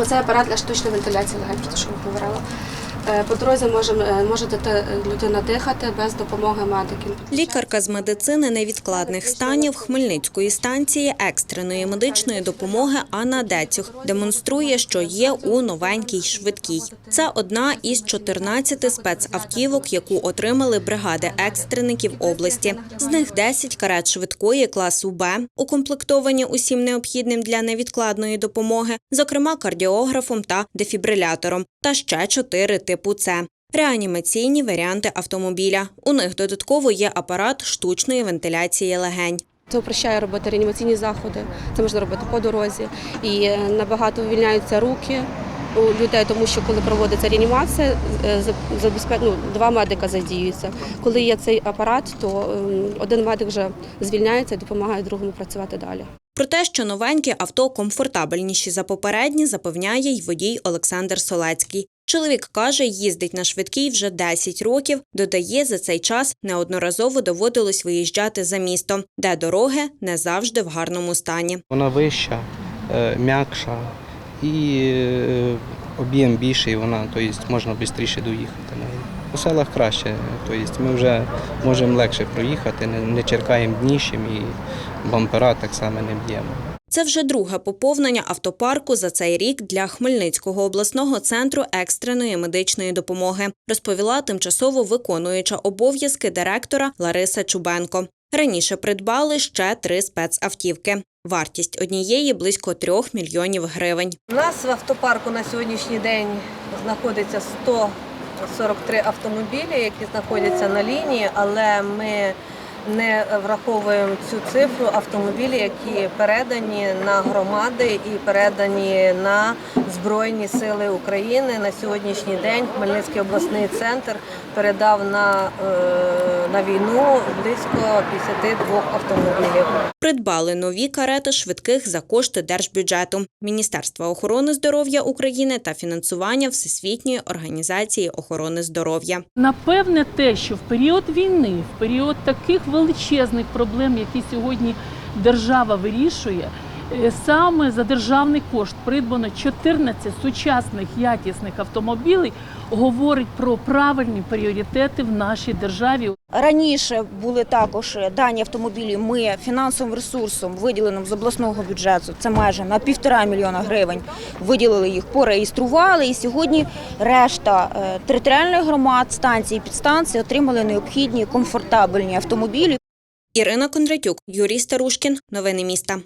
Оце апарат для штучної вентиляції легень, що я говорила. Е, По дорозі може дити- людина дихати без допомоги медиків. Лікарка з медицини невідкладних станів Хмельницької станції екстреної медичної допомоги Анна Децюх демонструє, що є у новенькій швидкій. Це одна із 14 спецавтівок, яку отримали бригади екстреників області. З них 10 карет швидкої класу Б, укомплектовані усім необхідним для невідкладної допомоги, зокрема кардіографом та дефібрилятором, та ще 4 типу С. Реанімаційні варіанти автомобіля. У них додатково є апарат штучної вентиляції легень. Це упрощає робити реанімаційні заходи, це можна робити по дорозі. І е, набагато вивільняються руки у людей, тому що коли проводиться реанімація, е, ну, два медика задіюються. Коли є цей апарат, то ем, один медик вже звільняється і допомагає другому працювати далі. Про те, що новенькі авто комфортабельніші за попередні, запевняє й водій Олександр Солецький. Чоловік каже, їздить на швидкій вже 10 років. Додає, за цей час неодноразово доводилось виїжджати за місто, де дороги не завжди в гарному стані. Вона вища, е, м'якша і е, об'єм більший, вона, тобто можна швидше доїхати. У селах краще, тобто ми вже можемо легше проїхати, не, черкаємо дніщем і бампера так само не б'ємо. Це вже друге поповнення автопарку за цей рік для Хмельницького обласного центру екстреної медичної допомоги, розповіла тимчасово виконуюча обов'язки директора Лариса Чубенко. Раніше придбали ще три спецавтівки. Вартість однієї близько трьох мільйонів гривень. У нас в автопарку на сьогоднішній день знаходиться 143 автомобілі, які знаходяться на лінії, але ми не враховуємо цю цифру автомобілі, які передані на громади і передані на Збройні Сили України. На сьогоднішній день Хмельницький обласний центр передав на, е, на війну близько 52 автомобілів. Придбали нові карети швидких за кошти держбюджету, Міністерства охорони здоров'я України та фінансування Всесвітньої організації охорони здоров'я. Напевне, те, що в період війни, в період таких величезних проблем, які сьогодні держава вирішує, саме за державний кошт придбано 14 сучасних якісних автомобілів, говорить про правильні пріоритети в нашій державі. Раніше були також дані автомобілі. Ми фінансовим ресурсом, виділеним з обласного бюджету, це майже на півтора мільйона гривень. Виділили їх, пореєстрували. І сьогодні решта е, територіальних громад, станцій, підстанцій отримали необхідні комфортабельні автомобілі. Ірина Кондратюк, Юрій Старушкін. Новини міста.